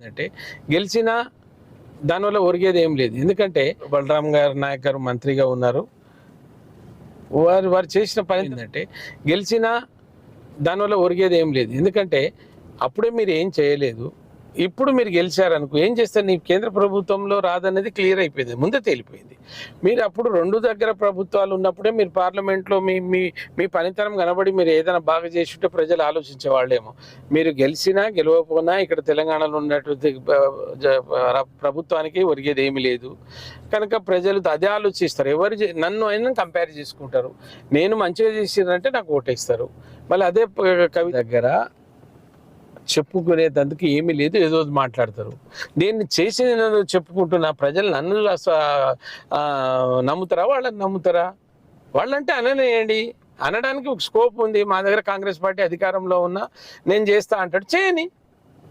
అంటే గెలిచినా దానివల్ల ఒరిగేది ఏం లేదు. ఎందుకంటే బలరాం గారు నాయక్ గారు మంత్రిగా ఉన్నారు. వారు వారు చేసిన పని ఏంటంటే గెలిచినా దానివల్ల ఒరిగేది ఏం లేదు. ఎందుకంటే అప్పుడే మీరు ఏం చేయలేదు. ఇప్పుడు మీరు గెలిచారనుకో ఏం చేస్తారు? నీ కేంద్ర ప్రభుత్వంలో రాదనేది క్లియర్ అయిపోయింది ముందే తేలిపోయింది. మీరు అప్పుడు రెండు దగ్గర ప్రభుత్వాలు ఉన్నప్పుడే మీరు పార్లమెంట్లో మీ మీ మీ పనితనం కనబడి మీరు ఏదైనా బాగా చేస్తుంటే ప్రజలు ఆలోచించే వాళ్ళేమో. మీరు గెలిచినా గెలవకపోయినా ఇక్కడ తెలంగాణలో ఉన్నటువంటి ప్రభుత్వానికి ఒరిగేది ఏమీ లేదు. కనుక ప్రజలు అదే ఆలోచిస్తారు. ఎవరు చే- నన్ను అయినా కంపేర్ చేసుకుంటారు. నేను మంచిగా చేసిందంటే నాకు ఓటేస్తారు. మళ్ళీ అదే కవి దగ్గర చెప్పుకునేటందుకు ఏమీ లేదు ఏదో మాట్లాడతారు. నేను చేసిన చెప్పుకుంటున్నా ప్రజలు నన్ను అస- నమ్ముతారా? వాళ్ళని నమ్ముతారా? వాళ్ళంటే అననేయండి అనడానికి ఒక స్కోప్ ఉంది. మా దగ్గర కాంగ్రెస్ పార్టీ అధికారంలో ఉన్నా నేను చేస్తా అంటాడు చేయని.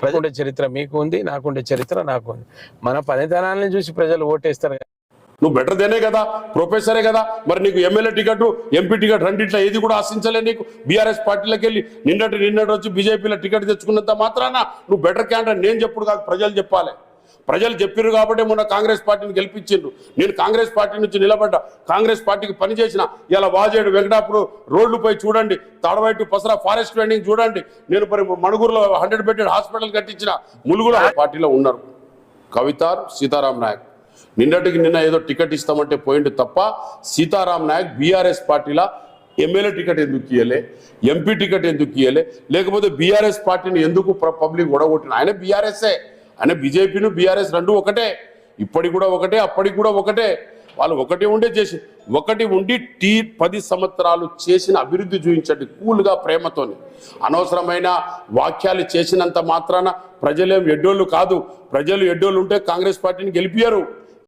ప్రజలుండే చరిత్ర మీకు ఉంది నాకుండే చరిత్ర నాకు ఉంది. మన పనితనాలను చూసి ప్రజలు ఓటేస్తారు. నువ్వు బెటర్ దేనే కదా? ప్రొఫెసరే కదా? మరి నీకు ఎమ్మెల్యే టికెట్ ఎంపీ టికెట్ రెండిట్లో ఏది కూడా ఆశించలే నీకు? బీఆర్ఎస్ పార్టీలోకి వెళ్ళి నిన్నటి నిన్నటి వచ్చి బీజేపీలో టికెట్ తెచ్చుకున్నంత మాత్రాన నువ్వు బెటర్ క్యాండిడేట్ నేను చెప్పుడు కాదు ప్రజలు చెప్పాలి. ప్రజలు చెప్పారు కాబట్టి మొన్న కాంగ్రెస్ పార్టీని గెలిపించిండ్రు. నేను కాంగ్రెస్ పార్టీ నుంచి నిలబడ్డా. కాంగ్రెస్ పార్టీకి పనిచేసిన ఇలా వాజేడు వెంకటాపురం రోడ్లపై చూడండి. తాడవైటు పసరా ఫారెస్ట్ వెండింగ్ చూడండి. నేను మరి మణుగురులో హండ్రెడ్ బెడ్డెడ్ హాస్పిటల్ కట్టించిన ములుగుల పార్టీలో ఉన్నారు. కవితార్ సీతారాం నాయక్. నిన్నటికి నిన్న ఏదో టికెట్ ఇస్తామంటే పోయిండు తప్ప సీతారాం నాయక్ బీఆర్ఎస్ పార్టీలా ఎమ్మెల్యే టికెట్ ఎందుకు ఇయ్యలే? ఎంపీ టికెట్ ఎందుకు ఇయ్యలే? లేకపోతే బీఆర్ఎస్ పార్టీని ఎందుకు పబ్లిక్ ఒడగొట్టిన ఆయన బీఆర్ఎస్ఏ ఆయన బీజేపీను బీఆర్ఎస్ రెండు ఒకటే. ఇప్పటికి కూడా ఒకటే అప్పటికి కూడా ఒకటే. వాళ్ళు ఒకటి ఉండే చేసి ఒకటి ఉండి టీ పది సంవత్సరాలు చేసిన అభివృద్ధి చూపించండి కూల్గా ప్రేమతోని. అనవసరమైన వాక్యాలు చేసినంత మాత్రాన ప్రజలేం ఎడ్డోళ్ళు కాదు. ప్రజలు ఎడ్డోళ్ళు ఉంటే కాంగ్రెస్ పార్టీని గెలిపారు